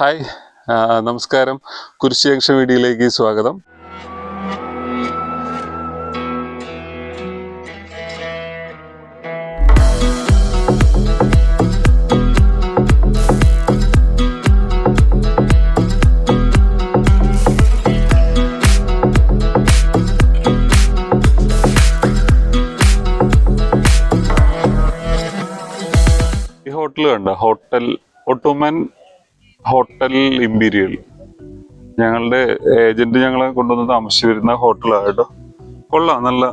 Hi നമസ്കാരം. കുരിശ് junction വീഡിയോയിലേക്ക് സ്വാഗതം. ഹോട്ടൽ കണ്ട? Hotel Ottoman hotel imperial. ഞങ്ങളുടെ ഏജന്റ് ഞങ്ങളെ കൊണ്ടുവന്ന് താമസിച്ചു വരുന്ന ഹോട്ടലാണ് കൊള്ളാം നല്ല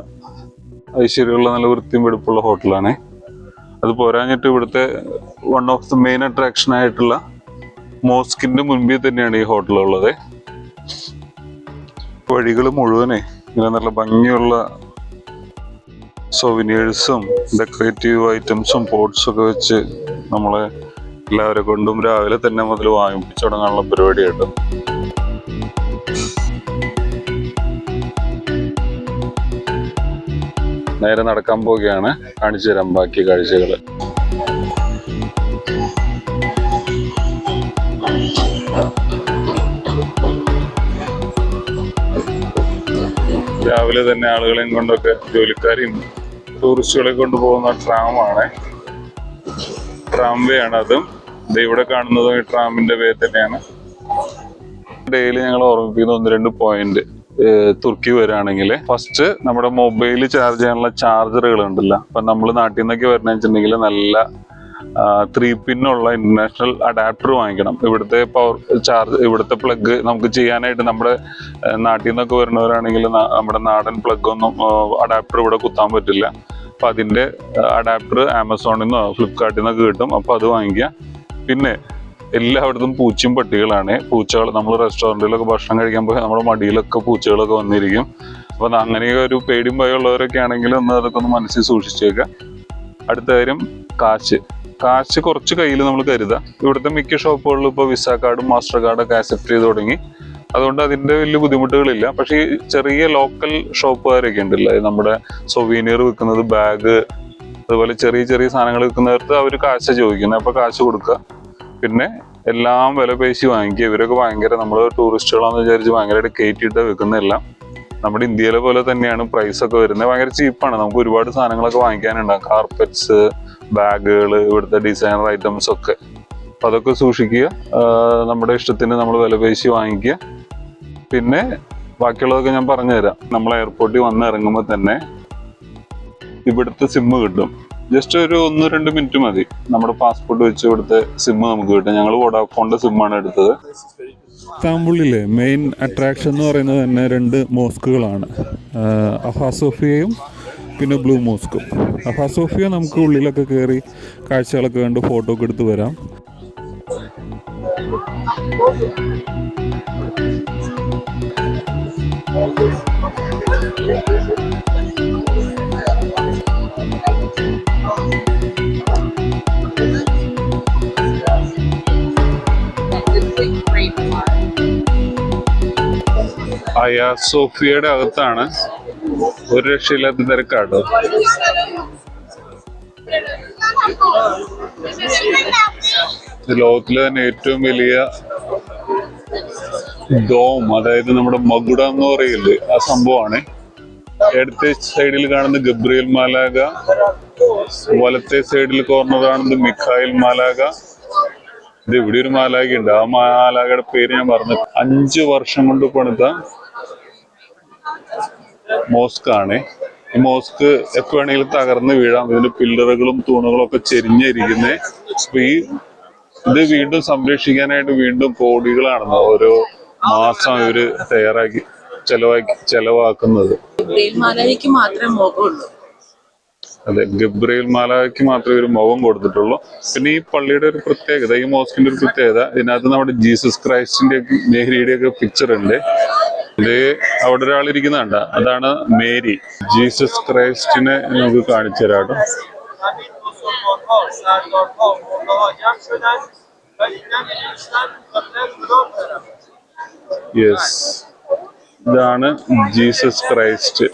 ഐശ്വര്യമുള്ള നല്ല വൃത്തിയും വെടുപ്പുള്ള ഹോട്ടലാണ്. അത് പോരാഞ്ഞിട്ട് ഇവിടുത്തെ one of the main attraction ആയിട്ടുള്ള മോസ്കിന്റെ മുൻപിൽ തന്നെയാണ് ഈ ഹോട്ടൽ ഹോട്ടലുള്ളത്. വഴികൾ മുഴുവനെ ഇങ്ങനെ നല്ല ഭംഗിയുള്ള സൊവിനിയേഴ്സും ഡെക്കറേറ്റീവ് ഐറ്റംസും പോട്ട്സും ഒക്കെ വെച്ച് നമ്മളെ എല്ലാവരെ കൊണ്ടും രാവിലെ തന്നെ മുതൽ വാങ്ങിപ്പിച്ചു തുടങ്ങാനുള്ള പരിപാടിയായിട്ട്. നേരെ നടക്കാൻ പോവുകയാണ്. കാണിച്ചു തരാം ബാക്കി കാഴ്ചകൾ രാവിലെ തന്നെ ആളുകളെയും കൊണ്ടൊക്കെ ജോലിക്കാരെയും ടൂറിസ്റ്റുകളെ കൊണ്ടുപോകുന്ന ട്രാമാണ് ട്രാംവേ ആണ് അതും. ഇവിടെ കാണുന്നതും ഈ ട്രാമിന്റെ വേ തന്നെയാണ്. ഡെയിലി ഞങ്ങൾ ഓർമ്മിപ്പിക്കുന്ന ഒന്ന് രണ്ട് പോയിന്റ് തുർക്കി വരികയാണെങ്കിൽ. ഫസ്റ്റ് നമ്മുടെ മൊബൈൽ ചാർജ് ചെയ്യാനുള്ള ചാർജറുകൾ ഉണ്ടല്ലോ. അപ്പൊ നമ്മൾ നാട്ടിൽ നിന്നൊക്കെ വരണമെന്ന് വെച്ചിട്ടുണ്ടെങ്കിൽ നല്ല ത്രീ പിന്നുള്ള ഇന്റർനാഷണൽ അഡാപ്റ്റർ വാങ്ങിക്കണം. ഇവിടുത്തെ പവർ ചാർജ് ഇവിടുത്തെ പ്ലഗ് നമുക്ക് ചെയ്യാനായിട്ട് നമ്മുടെ നാട്ടിൽ നിന്നൊക്കെ വരുന്നവരാണെങ്കിൽ നമ്മുടെ നാടൻ പ്ലഗ് ഒന്നും അഡാപ്റ്റർ ഇവിടെ കുത്താൻ പറ്റില്ല. അപ്പൊ അതിന്റെ അഡാപ്റ്റർ ആമസോണിൽ നിന്നോ ഫ്ലിപ്കാർട്ടിൽ നിന്നൊക്കെ കിട്ടും. അപ്പൊ അത് വാങ്ങിക്കുക. പിന്നെ എല്ലായിടത്തും പൂച്ചയും പട്ടികളാണ്. പൂച്ചകൾ നമ്മൾ റെസ്റ്റോറന്റിലൊക്കെ ഭക്ഷണം കഴിക്കാൻ പോയി നമ്മുടെ മടിയിലൊക്കെ പൂച്ചകളൊക്കെ വന്നിരിക്കും. അപ്പം അങ്ങനെ ഒരു പേടിയും ഭയമുള്ളവരൊക്കെ ആണെങ്കിൽ ഒന്ന് അതൊക്കെ ഒന്ന് മനസ്സിൽ സൂക്ഷിച്ചേക്കുക അടുത്ത കാര്യം കാശ്. കാശ് കുറച്ച് കയ്യിൽ നമ്മൾ കരുതുക ഇവിടുത്തെ മിക്ക ഷോപ്പുകളിലും ഇപ്പോൾ വിസ കാർഡും മാസ്റ്റർ കാർഡൊക്കെ ആക്സെപ്റ്റ് ചെയ്ത് തുടങ്ങി. അതുകൊണ്ട് അതിന്റെ വലിയ ബുദ്ധിമുട്ടുകളില്ല. പക്ഷേ ഈ ചെറിയ ലോക്കൽ ഷോപ്പുകാരൊക്കെ ഉണ്ടല്ലോ. നമ്മുടെ സൊവീനിയർ വിൽക്കുന്നത് ബാഗ് അതുപോലെ ചെറിയ ചെറിയ സാധനങ്ങൾ വിൽക്കുന്നവർക്ക് അവർ കാശ് ചോദിക്കുന്നത് അപ്പോൾ കാശ് കൊടുക്കുക പിന്നെ എല്ലാം വില പേശി വാങ്ങിക്കുക. ഇവരൊക്കെ ഭയങ്കര നമ്മൾ ടൂറിസ്റ്റുകളാന്ന് വിചാരിച്ച് ഭയങ്കരമായിട്ട് കയറ്റിയിട്ട് വെക്കുന്നതെല്ലാം നമ്മുടെ ഇന്ത്യയിലെ പോലെ തന്നെയാണ് പ്രൈസ് ഒക്കെ വരുന്നത്. ഭയങ്കര ചീപ്പാണ് നമുക്ക് ഒരുപാട് സാധനങ്ങളൊക്കെ വാങ്ങിക്കാനുണ്ടാകും. കാർപ്പറ്റ്സ് ബാഗുകൾ ഇവിടുത്തെ ഡിസൈനർ ഐറ്റംസ് ഒക്കെ. അപ്പൊ അതൊക്കെ സൂക്ഷിക്കുക. നമ്മുടെ ഇഷ്ടത്തിന് നമ്മൾ വില പേശി വാങ്ങിക്കുക. പിന്നെ ബാക്കിയുള്ളതൊക്കെ ഞാൻ പറഞ്ഞുതരാം. നമ്മൾ എയർപോർട്ടിൽ വന്ന് ഇറങ്ങുമ്പോൾ തന്നെ ഇവിടുത്തെ സിമ്മ് കിട്ടും. ജസ്റ്റ് ഒരു ഒന്ന് രണ്ട് മിനിറ്റ് മതി. നമ്മുടെ പാസ്പോർട്ട് വെച്ച് ഇവിടുത്തെ സിമ്മ് നമുക്ക് കിട്ടും. ഞങ്ങൾ വോഡാഫോണിന്റെ സിമ്മാണ് എടുത്തത്. ഇസ്താംബുളിലെ മെയിൻ അട്രാക്ഷൻ എന്ന് പറയുന്നത് തന്നെ രണ്ട് മോസ്കുകളാണ് അഫാസോഫിയയും പിന്നെ ബ്ലൂ മോസ്കും അഫാസോഫിയ നമുക്ക് ഉള്ളിലൊക്കെ കയറി കാഴ്ചകളൊക്കെ കണ്ട് ഫോട്ടോ ഒക്കെ എടുത്ത് വരാം. അയാ സോഫിയയുടെ അകത്താണ് ഒരു രക്ഷയില്ലാത്ത തിരക്കാട്ടോ ലോകത്തിലെ തന്നെ ഏറ്റവും വലിയ ഡോം അതായത് നമ്മുടെ മകുട എന്ന് പറയില്ലേ ആ സംഭവമാണ്. ഇടത്തെ സൈഡിൽ കാണുന്ന ഗബ്രിയൽ മാലാക വലത്തെ സൈഡിൽ കോർണർ കാണുന്നത് മിഖായിൽ മാലാക ഇത് ഇവിടെ ഒരു മാലാക ഉണ്ട് ആ മാലാകയുടെ പേര് ഞാൻ പറഞ്ഞു അഞ്ചു വർഷം കൊണ്ട് പണിത മോസ്ക് ആണ് ഈ മോസ്ക് എപ്പോ വേണമെങ്കിലും തകർന്ന് വീഴാം. ഇതിന്റെ പില്ലറുകളും തൂണുകളും ഒക്കെ ചെരിഞ്ഞിരിക്കുന്നത് അപ്പൊ ഈ ഇത് വീണ്ടും സംരക്ഷിക്കാനായിട്ട് വീണ്ടും കോടികളാണ് ഓരോ മാസം ഇവർ തയ്യാറാക്കി ചെലവാക്കി ചെലവാക്കുന്നത്. മാത്രമേ മുഖമുള്ളൂ അതെ ഗബ്രിയേൽ മാലായ്ക്ക് മാത്രമേ ഒരു മുഖം കൊടുത്തിട്ടുള്ളൂ. പിന്നെ ഈ പള്ളിയുടെ ഒരു പ്രത്യേകത ഈ മോസ്കിന്റെ ഒരു പ്രത്യേകത ഇതിനകത്ത് നമ്മുടെ ജീസസ് ക്രൈസ്റ്റിന്റെ നെഹ്റിയുടെ ഒക്കെ പിക്ചർ ഉണ്ട്. ഇത് അവിടെ ഒരാൾ ഇരിക്കുന്നതണ്ട അതാണ് മേരി. ജീസസ് ക്രൈസ്റ്റിനെ നമുക്ക് കാണിച്ചു തരാം യെസ് ഇതാണ് ജീസസ് ക്രൈസ്റ്റ്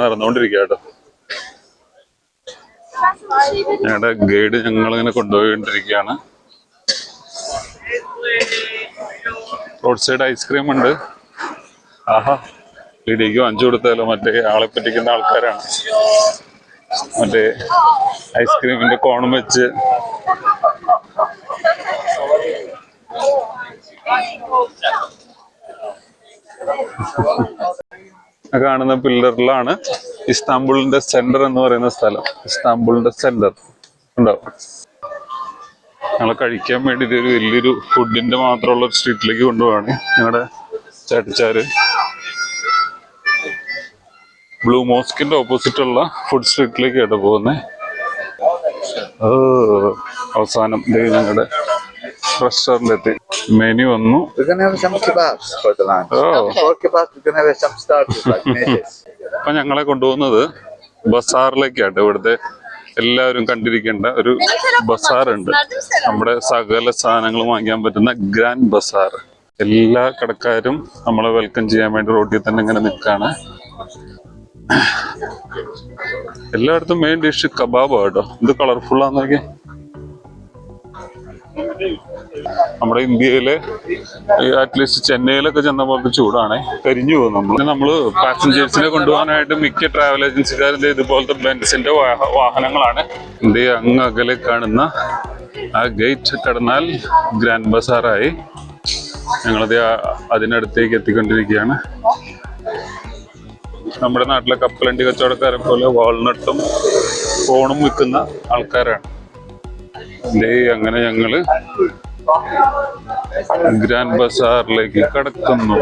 നടന്നുകൊണ്ടിരിക്കുക കേട്ടോ ഞങ്ങളുടെ ഗൈഡ് ഞങ്ങളിങ്ങനെ കൊണ്ടുപോയിക്കൊണ്ടിരിക്കുകയാണ്. റോഡ് സൈഡ് ഐസ്ക്രീം ഉണ്ട്. ആഹാ ഇടിക്ക് വാങ്ങിച്ചു കൊടുത്താലോ? മറ്റേ ആളെ പറ്റിക്കുന്ന ആൾക്കാരാണ്. മറ്റേ ഐസ്ക്രീമിന്റെ കോണം വെച്ച്. ആ കാണുന്ന പില്ലറിലാണ് ഇസ്താംബുളിന്റെ സെന്റർ എന്ന് പറയുന്ന സ്ഥലം. ഇസ്താംബുളിന്റെ സെന്റർ ഉണ്ടാവും ഞങ്ങളെ കഴിക്കാൻ വേണ്ടിയിട്ട് ഒരു വലിയൊരു ഫുഡിന്റെ മാത്രമുള്ള ഒരു സ്ട്രീറ്റിലേക്ക് കൊണ്ടുപോവാണ്. ഞങ്ങളുടെ ചേട്ടച്ചാര് ബ്ലൂ മോസ്കിന്റെ ഓപ്പോസിറ്റ് ഉള്ള ഫുഡ് സ്ട്രീറ്റിലേക്ക് കേട്ടോ പോകുന്നേ. ഓ അവസാനം ഞങ്ങളുടെ ഞങ്ങളുടെ റെസ്റ്റോറന്റിലെത്തി മെനു വന്നു. We're gonna have some kebabs for the lunch. Oh For kebabs, we're gonna have some starters like meatballs. അപ്പൊ ഞങ്ങളെ കൊണ്ടുപോകുന്നത് ബസാറിലേക്കാണ്. ഇവിടുത്തെ എല്ലാവരും കണ്ടിരിക്കേണ്ട ഒരു ബസാർ ഉണ്ട് നമ്മുടെ സകല സാധനങ്ങളും വാങ്ങിക്കാൻ പറ്റുന്ന ഗ്രാൻഡ് ബസാർ. എല്ലാ കടക്കാരും നമ്മളെ വെൽക്കം ചെയ്യാൻ വേണ്ടി റോഡിൽ തന്നെ ഇങ്ങനെ നിൽക്കാണ്. എല്ലായിടത്തും മെയിൻ ഡിഷ് കബാബ് കേട്ടോ. ഇത് കളർഫുൾ ആന്ന് നോക്കി നമ്മുടെ ഇന്ത്യയിലെ അറ്റ്ലീസ്റ്റ് ചെന്നൈയിലൊക്കെ ചെന്ന പോലത്തെ ചൂടാണ്. കരിഞ്ഞു പോകും നമ്മൾ നമ്മൾ പാസഞ്ചേഴ്സിനെ കൊണ്ടുപോകാനായിട്ട് മിക്ക ട്രാവൽ ഏജൻസിക്കാരുടെ ഇതുപോലത്തെ ബെൻസിന്റെ വാഹനങ്ങളാണ്. ഇന്ത്യ അങ്ങ് അകലെ കാണുന്ന ആ ഗേറ്റ് കടന്നാൽ ഗ്രാൻഡ് ബസാറായി ഞങ്ങളത് അതിനടുത്തേക്ക് എത്തിക്കൊണ്ടിരിക്കുകയാണ്. നമ്മുടെ നാട്ടിലെ കപ്പലണ്ടി കച്ചവടക്കാരെ പോലെ വാൾനട്ടും ഫോണും വിൽക്കുന്ന ആൾക്കാരാണ്. അങ്ങനെ ഞങ്ങൾ ഗ്രാൻഡ് ബസാറിലേക്ക് കടക്കുന്നു.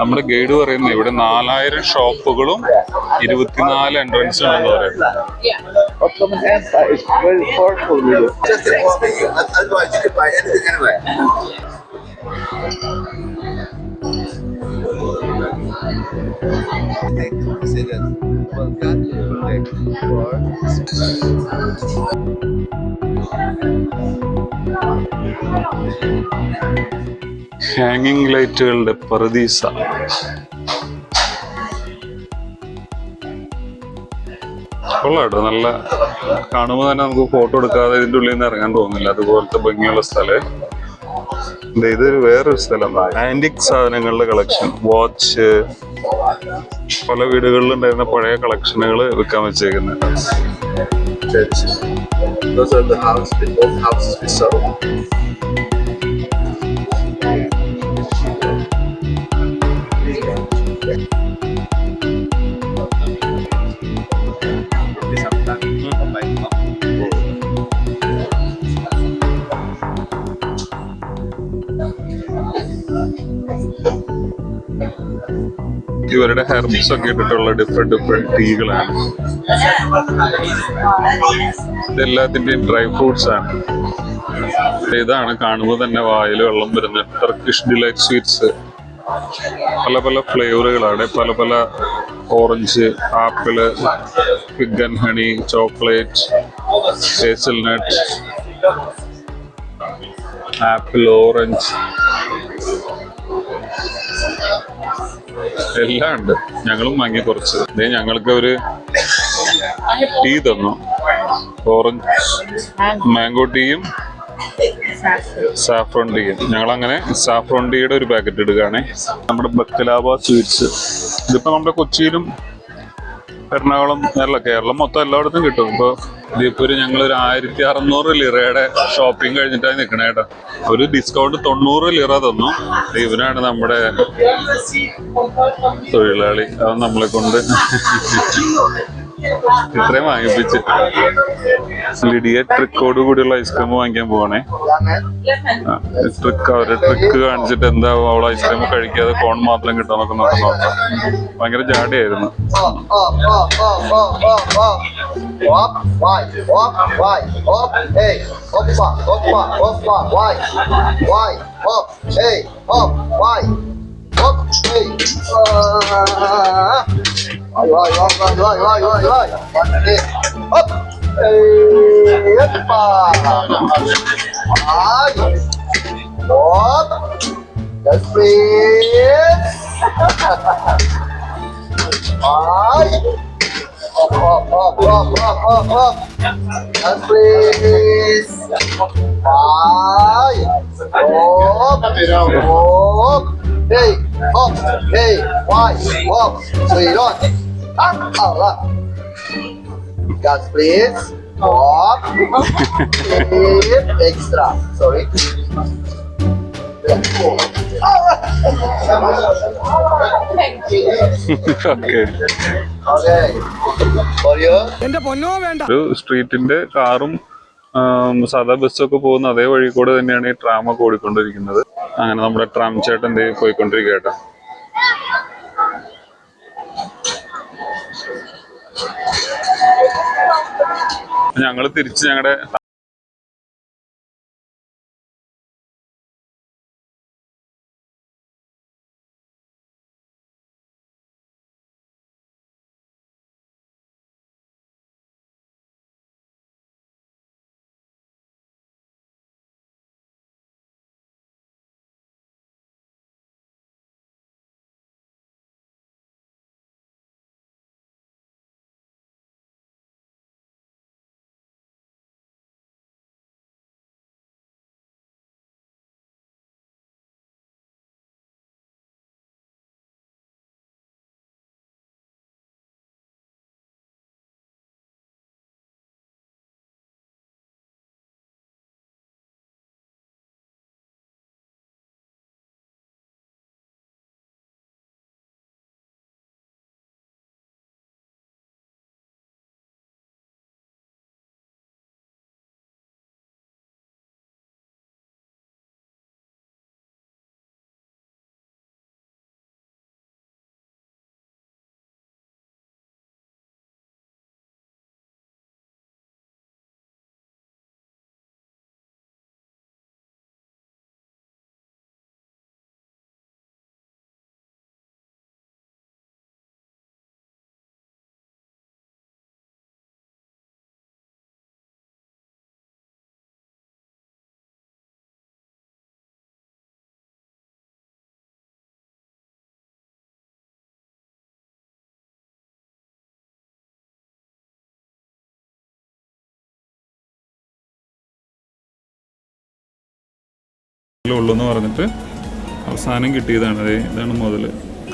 നമ്മുടെ ഗൈഡ് പറയുന്നത് ഇവിടെ നാലായിരം ഷോപ്പുകളും ഇരുപത്തിനാല് എൻട്രൻസ് ഉണ്ടെന്ന് പറയുന്നത് ഹാങ്ങിങ് ലൈറ്റുകളുടെ പ്രതീസ കൊള്ളാട്ടോ നല്ല കാണുമ്പോൾ തന്നെ നമുക്ക് ഫോട്ടോ എടുക്കാതെ ഇതിന്റെ ഉള്ളിൽ നിന്ന് ഇറങ്ങാൻ തോന്നില്ല. അതുപോലത്തെ ഭംഗിയുള്ള സ്ഥലം. ദേ ഇതൊരു വേറൊരു സ്ഥലമാണ് ആന്റിക് സാധനങ്ങളുടെ കളക്ഷൻ വാച്ച് പല വീടുകളിൽ ഉണ്ടായിരുന്ന പഴയ കളക്ഷനുകൾ വിൽക്കാൻ വെച്ചേക്കുന്നത്. Those are the houses we saw. ഇവരുടെ ഹെർബ്സ് ഒക്കെ ഇട്ടിട്ടുള്ള ഡിഫറെന്റ് ഡിഫറെന്റ് ടീകളാണ് ഇതെല്ലാത്തിന്റെയും ഡ്രൈ ഫ്രൂട്ട്സ് ആണ്. ഇതാണ് കാണുമ്പോൾ തന്നെ വായിൽ വെള്ളം വരുന്ന ടർക്കിഷ് ഡിലൈറ്റ് സ്വീറ്റ്സ് പല പല ഫ്ലേവറുകളാണ് പല പല orange apple fig honey chocolate hazelnut apple orange എല്ലാം ഉണ്ട് ഞങ്ങളും വാങ്ങി കുറച്ച്. ദേ ഞങ്ങൾക്ക് ഒരു ടീ തന്നു. ഓറഞ്ച് മാംഗോ ടീയും സാഫ്രോൺ ടീയും. ഞങ്ങൾ അങ്ങനെ സാഫ്രോൺ ടീയുടെ ഒരു പാക്കറ്റ് എടുക്കുകയാണേ. നമ്മുടെ ബക്കലാബ സ്വീറ്റ്സ്. ഇതിപ്പോ നമ്മുടെ കൊച്ചിയിലും എറണാകുളം അല്ല കേരളം മൊത്തം എല്ലായിടത്തും കിട്ടും. ഇപ്പൊ ഇതിപ്പോ ഞങ്ങൾ ഒരു ആയിരത്തി അറുന്നൂറ് ലിറയുടെ ഷോപ്പിംഗ് കഴിഞ്ഞിട്ടാണ് നിൽക്കണേ കേട്ടോ. ഒരു ഡിസ്കൗണ്ട് തൊണ്ണൂറ് ലിറ തന്നു. ഇവനാണ് നമ്മുടെ തൊഴിലാളി. അത് നമ്മളെ കൊണ്ട് ഇത്രയും വാങ്ങിപ്പിച്ച് ലിഡിയ ട്രിക്കോട് കൂടിയുള്ള ഐസ്ക്രീം വാങ്ങിക്കാൻ പോവാണേ ട്രിക്ക് അവരെ ട്രിക്ക് കാണിച്ചിട്ട് എന്താ അവൾ ഐസ്ക്രീം കഴിക്കാതെ കോൺ മാത്രം കിട്ടാന്നൊക്കെ നോക്കി നോക്കാം ഭയങ്കര ജാടിയായിരുന്നു hey, up, why, up, hey, up, Vay vay vay vay vay vay vay. Hadi. Hop. Hey, hoppa. Vay. Hop. Just breathe. Vay. Hop hop hop hop hop hop hop. Just breathe. Vay. Hop. Hop. Hey, hop. Hey, vay. Hop. Sweet on. Up, Allah. Gas, please. Flip, extra. Sorry. ഒരു സ്ട്രീറ്റിന്റെ കാറും സാധാ ബസ്സൊക്കെ പോകുന്ന അതേ വഴി കൂടെ തന്നെയാണ് ഈ ട്രാം ഒക്കെ ഓടിക്കൊണ്ടിരിക്കുന്നത് അങ്ങനെ നമ്മുടെ ട്രാം ചേട്ടൻ ദേ പോയിക്കൊണ്ടിരിക്കുക ഞങ്ങൾ തിരിച്ച് ഞങ്ങളുടെ ഉള്ളൂ എന്ന് പറഞ്ഞിട്ട് അവസാനം കിട്ടിയതാണ്. അതെ ഇതാണ് മുതൽ.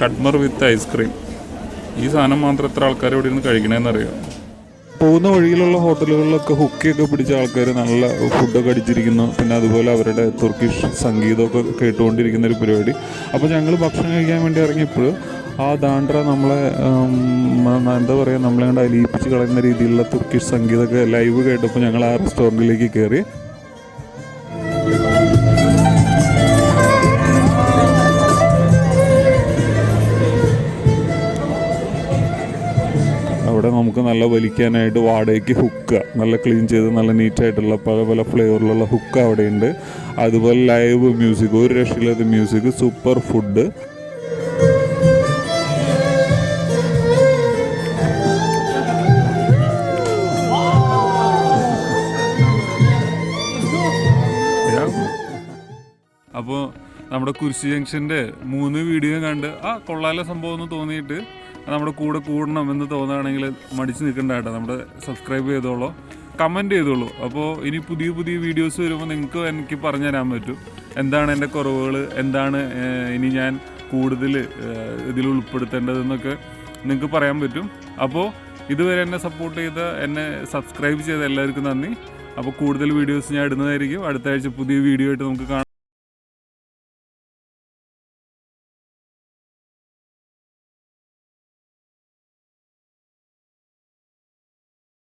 കട്മർ വിത്ത് ഐസ്ക്രീം ഈ സാധനം മാത്രം എത്ര ആൾക്കാർ ഇവിടെ ഇരുന്ന് കഴിക്കണേന്ന് അറിയാം പോകുന്ന വഴിയിലുള്ള ഹോട്ടലുകളിലൊക്കെ ഹുക്കിയൊക്കെ പിടിച്ച ആൾക്കാർ നല്ല ഫുഡൊക്കെ അടിച്ചിരിക്കുന്നു. പിന്നെ അതുപോലെ അവരുടെ തുർക്കിഷ് സംഗീതമൊക്കെ കേട്ടുകൊണ്ടിരിക്കുന്ന ഒരു പരിപാടി. അപ്പോൾ ഞങ്ങൾ ഭക്ഷണം കഴിക്കാൻ വേണ്ടി ഇറങ്ങിയപ്പോൾ ആ ദാണ്ട്ര നമ്മളെ എന്താ പറയുക നമ്മളെ കണ്ട് അലിയിപ്പിച്ച് കളയുന്ന രീതിയിലുള്ള തുർക്കിഷ് സംഗീതമൊക്കെ ലൈവ് കേട്ടപ്പോൾ ഞങ്ങൾ ആ റെസ്റ്റോറന്റിലേക്ക് കയറി നമുക്ക് നല്ല വലിക്കാനായിട്ട് വാടകയ്ക്ക് ഹുക്ക് നല്ല ക്ലീൻ ചെയ്ത് നല്ല നീറ്റായിട്ടുള്ള പല പല ഫ്ലേവറിലുള്ള ഹുക്ക് അവിടെയുണ്ട്. അതുപോലെ ലൈവ് മ്യൂസിക് ഒരു രക്ഷയില്ലാത്ത മ്യൂസിക് സൂപ്പർ ഫുഡ് അപ്പോൾ നമ്മുടെ കുരിശി ജംഗ്ഷന്റെ മൂന്ന് വീഡിയോ കണ്ട് ആ കൊള്ളാല സംഭവം എന്ന് തോന്നിയിട്ട് നമ്മുടെ കൂടെ കൂടണം എന്ന് തോന്നുകയാണെങ്കിൽ മടിച്ച് നിൽക്കേണ്ട കേട്ടോ. നമ്മുടെ സബ്സ്ക്രൈബ് ചെയ്തോളൂ. കമന്റ് ചെയ്തോളൂ. അപ്പോൾ ഇനി പുതിയ പുതിയ വീഡിയോസ് വരുമ്പോൾ നിങ്ങൾക്ക് എനിക്ക് പറഞ്ഞു തരാൻ പറ്റും. എന്താണ് എന്റെ കുറവുകൾ? എന്താണ് ഇനി ഞാൻ കൂടുതൽ ഇതിൽ ഉൾപ്പെടുത്തേണ്ടതെന്നൊക്കെ നിങ്ങൾക്ക് പറയാൻ പറ്റും. അപ്പോൾ ഇതുവരെ എന്നെ സപ്പോർട്ട് ചെയ്ത എന്നെ സബ്സ്ക്രൈബ് ചെയ്ത എല്ലാവർക്കും നന്ദി. അപ്പോൾ കൂടുതൽ വീഡിയോസ് ഞാൻ ഇടുന്നതായിരിക്കും. അടുത്ത ആഴ്ച പുതിയ വീഡിയോ ആയിട്ട് നമുക്ക് കാണാം.